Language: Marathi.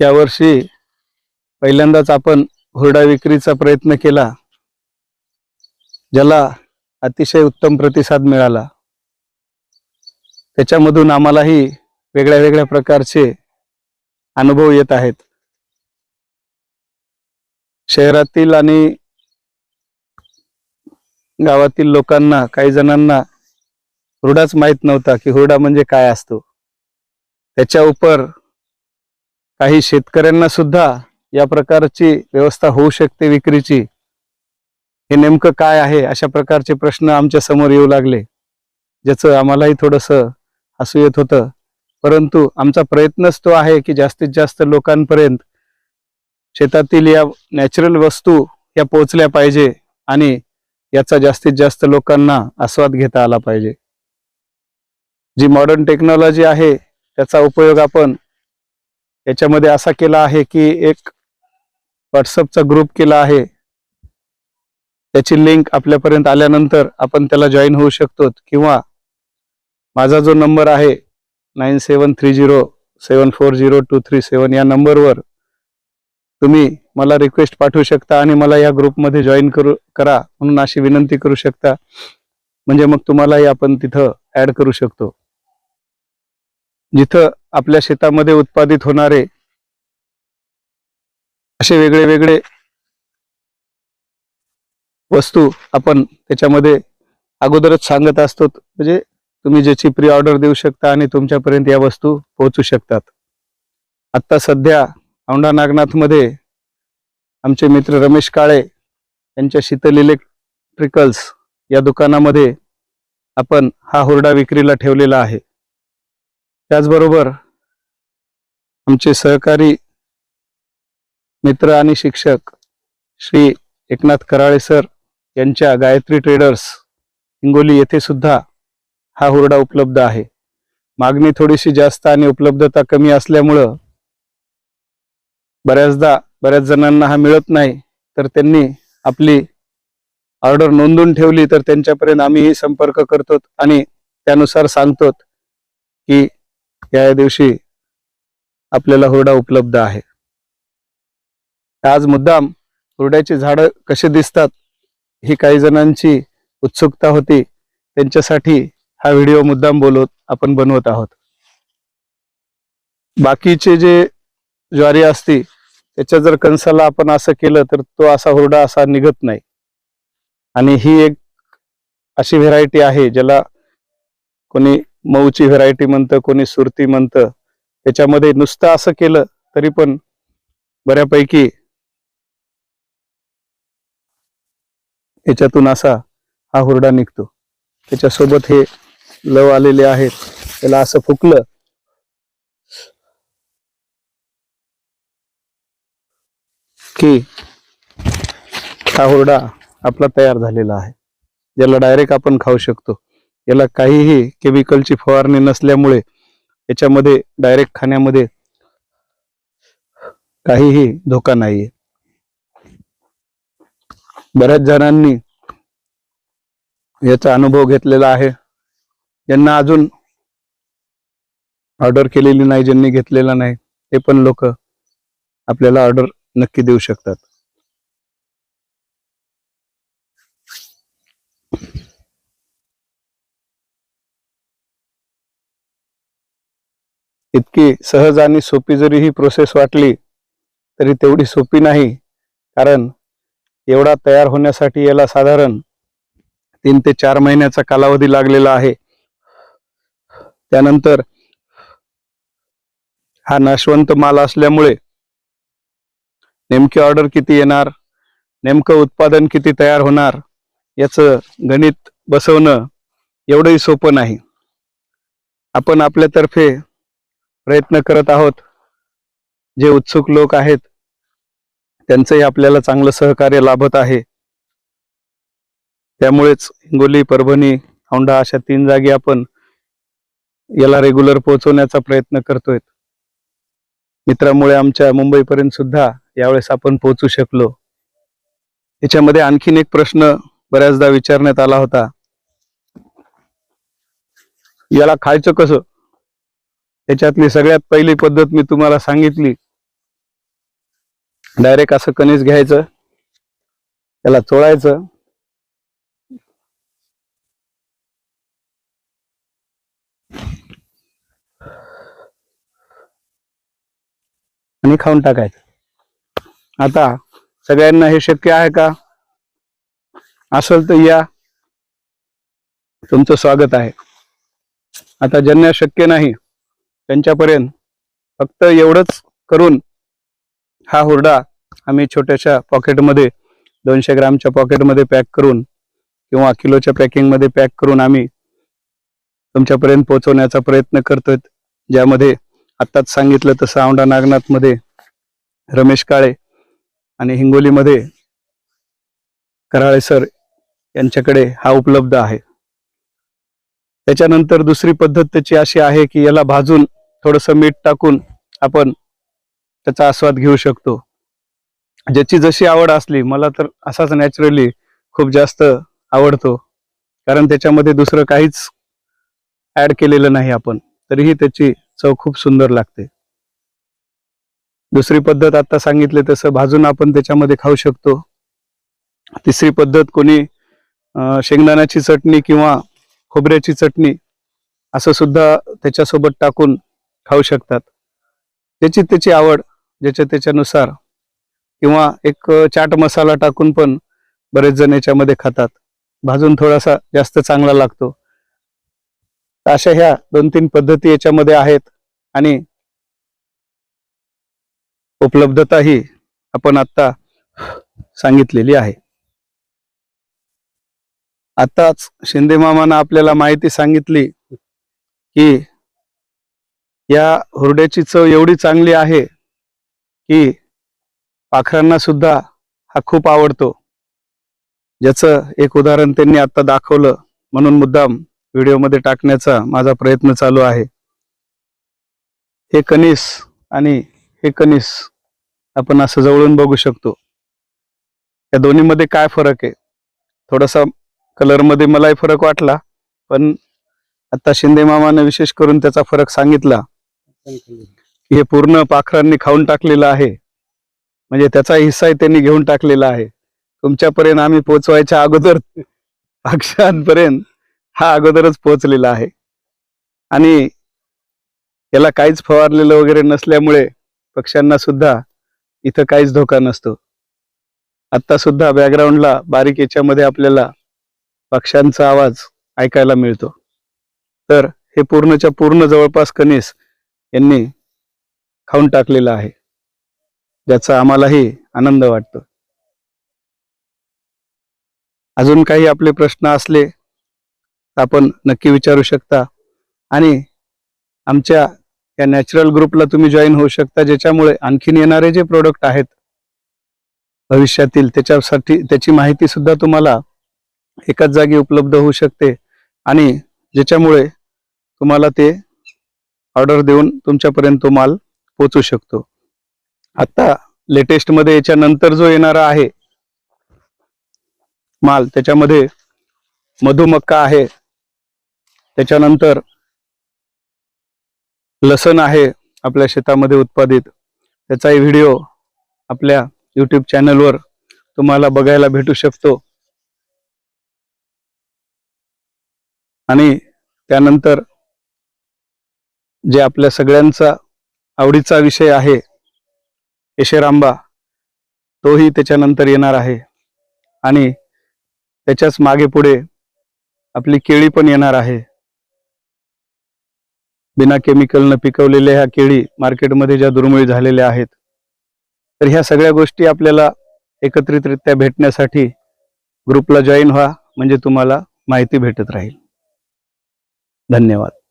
यावर्षी पहिल्यांदाच आपण हुरडा विक्रीचा प्रयत्न केला ज्याला अतिशय उत्तम प्रतिसाद मिळाला. त्याच्यामधून आम्हालाही वेगळ्या वेगळ्या प्रकारचे अनुभव येत आहेत. शहरातील आणि गावातील लोकांना काही जणांना हुरडाच माहीत नव्हता की हुरडा म्हणजे काय असतो. त्याच्या उपर काही शेतकऱ्यांना सुद्धा या प्रकारची व्यवस्था होऊ शकते विक्रीची. हे नेमकं काय आहे? अशा प्रकारचे प्रश्न आमच्यासमोर येऊ लागले. ज्याचं आम्हालाही थोडस हसू येत होतं. परंतु आमचा प्रयत्नच तो आहे की जास्तीत जास्त लोकांपर्यंत शेतातील या नॅचरल वस्तू या पोहोचल्या पाहिजे आणि याचा जास्तीत जास्त लोकांना आस्वाद घेता आला पाहिजे. जी मॉडर्न टेक्नॉलॉजी आहे त्याचा उपयोग आपण याच्यामध्ये असा केला आहे की एक व्हॉट्सअपचा ग्रुप केला आहे. त्याची लिंक आपल्यापर्यंत आल्यानंतर आपण त्याला जॉईन होऊ शकतो किंवा माझा जो नंबर आहे nine seven three zero seven four zero two three seven या नंबरवर तुम्ही मला रिक्वेस्ट पाठवू शकता आणि मला या ग्रुपमध्ये जॉईन करू करा म्हणून अशी विनंती करू शकता. म्हणजे मग तुम्हालाही आपण तिथं ॲड करू शकतो. जिथं आपल्या शेतामध्ये उत्पादित होणारे असे वेगळे वेगळे वस्तू आपण त्याच्यामध्ये अगोदरच सांगत असतो. म्हणजे तुम्ही ज्याची प्री ऑर्डर देऊ शकता आणि तुमच्यापर्यंत या वस्तू पोहोचू शकतात. आता सध्या औंढा नागनाथमध्ये आमचे मित्र रमेश काळे यांच्या शीतल इलेक्ट्रिकल्स या दुकानामध्ये आपण हा हुरडा विक्रीला ठेवलेला आहे. त्याचबरोबर आमचे सहकारी मित्र आणि शिक्षक श्री एकनाथ कराळे सर यांच्या गायत्री ट्रेडर्स हिंगोली येथे सुद्धा हा हुरडा उपलब्ध आहे. मागणी थोडीशी जास्त आणि उपलब्धता कमी असल्यामुळं बऱ्याचदा बऱ्याच जणांना हा मिळत नाही तर त्यांनी आपली ऑर्डर नोंदवून ठेवली तर त्यांच्यापर्यंत आम्हीही संपर्क करतो आणि त्यानुसार सांगतो की या दिवशी आपल्याला हुरडा उपलब्ध आहे. आज मुद्दाम हुरड्याची झाडं कशी दिसतात ही काही जणांची उत्सुकता होती. त्यांच्यासाठी हा व्हिडिओ मुद्दाम बोलवत आपण बनवत आहोत. बाकीचे जे ज्वारी असती त्याच्या जर कणसाला आपण असं केलं तर तो असा हुरडा असा निघत नाही. आणि ही एक अशी व्हेरायटी आहे ज्याला कोणी मऊची व्हरायटी म्हणतं कोणी सुरती म्हणतं. त्याच्यामध्ये नुसतं असं केलं तरी पण बऱ्यापैकी याच्यातून असा हा हुरडा निघतो. त्याच्यासोबत हे लव आलेले आहेत. त्याला असं फुकलं. की हा हुरडा आपला तयार झालेला आहे. ज्याला डायरेक्ट आपण खाऊ शकतो. याला काहीही केमिकलची फवारणी नसल्यामुळे याच्यामध्ये डायरेक्ट खाण्यामध्ये काहीही धोका नाहीये. बऱ्याच जणांनी याचा अनुभव घेतलेला आहे. ज्यांना अजून ऑर्डर केलेली नाही ज्यांनी घेतलेला नाही ते पण लोक आपल्याला ऑर्डर नक्की देऊ शकतात. इतकी सहज आणि सोपी जरी ही प्रोसेस वाटली तरी तेवढी सोपी नाही. कारण एवढा तयार होण्यासाठी याला साधारण तीन ते चार महिन्याचा कालावधी लागलेला आहे. त्यानंतर हा नाशवंत माल असल्यामुळे नेमकी ऑर्डर किती येणार नेमकं उत्पादन किती तयार होणार याचं गणित बसवणं एवढंही सोपं नाही. आपण आपल्यातर्फे प्रयत्न करत आहोत. जे उत्सुक लोक आहेत त्यांचंही आपल्याला चांगलं सहकार्य लाभत आहे. त्यामुळेच हिंगोली परभणी औंढा अशा तीन जागी आपण याला रेग्युलर पोहोचवण्याचा प्रयत्न करतोय. मित्रामुळे आमच्या मुंबईपर्यंत सुद्धा यावेळेस आपण पोहोचू शकलो. याच्यामध्ये आणखीन एक प्रश्न बऱ्याचदा विचारण्यात आला होता. याला खायचं कसं? याच्यातली सगळ्यात पहिली पद्धत मी तुम्हाला सांगितली. डायरेक्ट असं कणीस घ्यायचं. त्याला चोळायचं. आणि खाऊन टाकायचं. आता सगळ्यांना हे शक्य आहे का? असेल तर या. तुमचं स्वागत आहे. आता ज्यांना शक्य नाही त्यांच्यापर्यंत फक्त एवढंच करून हा हुरडा आम्ही छोट्याशा पॉकेटमध्ये दोनशे ग्रामच्या पॉकेटमध्ये पॅक करून किंवा किलोच्या पॅकिंगमध्ये पॅक करून आम्ही तुमच्यापर्यंत पोहोचवण्याचा प्रयत्न करतोय. ज्यामध्ये आत्ताच सांगितलं तसं औंढा नागनाथमध्ये रमेश काळे आणि हिंगोलीमध्ये कराळे सर यांच्याकडे हा उपलब्ध आहे. त्याच्यानंतर दुसरी पद्धत त्याची अशी आहे की याला भाजून थोडंसं मीठ टाकून आपण त्याचा आस्वाद घेऊ शकतो. ज्याची जशी आवड असली मला तर असाच नॅचरली खूप जास्त आवडतो. कारण त्याच्यामध्ये दुसरं काहीच ऍड केलेलं नाही आपण. तरीही त्याची चव खूप सुंदर लागते. दुसरी पद्धत आता सांगितले तसं भाजून आपण त्याच्यामध्ये खाऊ शकतो. तिसरी पद्धत कोणी शेंगदाण्याची चटणी किंवा खोबऱ्याची चटणी असं सुद्धा त्याच्यासोबत टाकून खाऊ शकतात. ज्याची त्याची आवड ज्याच्या त्याच्यानुसार किंवा एक चाट मसाला टाकून पण बरेच जण याच्यामध्ये खातात. भाजून थोडासा जास्त चांगला लागतो. अशा ह्या दोन तीन पद्धती याच्यामध्ये आहेत आणि उपलब्धता ही आपण आता सांगितलेली आहे. आताच शिंदे मामानं आपल्याला माहिती सांगितली की या हुरड्याची चव एवढी चांगली आहे की पाखरांना सुद्धा हा खूप आवडतो. ज्याचं एक उदाहरण त्यांनी आता दाखवलं म्हणून मुद्दाम व्हिडिओमध्ये टाकण्याचा माझा प्रयत्न चालू आहे. हे कनिस आणि हे कनिस आपण असं जवळून बघू शकतो. या दोन्हीमध्ये काय फरक आहे? थोडासा कलरमध्ये मलाही फरक वाटला पण आता शिंदे मामाने विशेष करून त्याचा फरक सांगितला. हे पूर्ण पाखरांनी खाऊन टाकलेलं आहे. म्हणजे त्याचा हिस्साही त्यांनी घेऊन टाकलेला आहे. तुमच्यापर्यंत आम्ही पोचवायच्या अगोदर पक्ष्यांपर्यंत हा अगोदरच पोहोचलेला आहे. आणि याला काहीच फवारलेलं वगैरे नसल्यामुळे पक्ष्यांना सुद्धा इथं काहीच धोका नसतो. आता सुद्धा बॅकग्राऊंडला बारीक याच्यामध्ये आपल्याला पक्ष्यांचा आवाज ऐकायला मिळतो. तर हे पूर्णच्या पूर्ण जवळपास कनिस यांनी खाऊन टाकलेलं आहे. ज्याचा आम्हालाही आनंद वाटतो. अजून काही आपले प्रश्न असले तर आपण नक्की विचारू शकता. आणि आमच्या या नॅचरल ग्रुपला तुम्ही जॉईन होऊ शकता ज्याच्यामुळे आणखीन येणारे जे प्रोडक्ट आहेत भविष्यातील त्याच्यासाठी त्याची माहिती सुद्धा तुम्हाला एकाच जागी उपलब्ध होऊ शकते. आणि ज्याच्यामुळे तुम्हाला ते ऑर्डर देऊन तुमच्यापर्यंत तो माल पोचू शकतो. आता लेटेस्टमध्ये याच्यानंतर जो येणारा आहे माल त्याच्यामध्ये मधुमक्का आहे. त्याच्यानंतर लसण आहे आपल्या शेतामध्ये उत्पादित. त्याचाही व्हिडिओ आपल्या यूट्यूब चॅनलवर तुम्हाला बघायला भेटू शकतो. आणि त्यानंतर जे आपल्या सगळ्यांचा आवडीचा विषय आहे केशरांबा तोही त्याच्यानंतर येणार आहे. आणि त्याच्याच मागे पुढे आपली केळी पण येणार आहे. बिना केमिकलनं पिकवलेल्या ह्या केळी मार्केटमध्ये ज्या दुर्मिळ झालेल्या आहेत तर ह्या सगळ्या गोष्टी आपल्याला एकत्रितरित्या भेटण्यासाठी ग्रुपला जॉईन व्हा म्हणजे तुम्हाला माहिती भेटत राहील. धन्यवाद.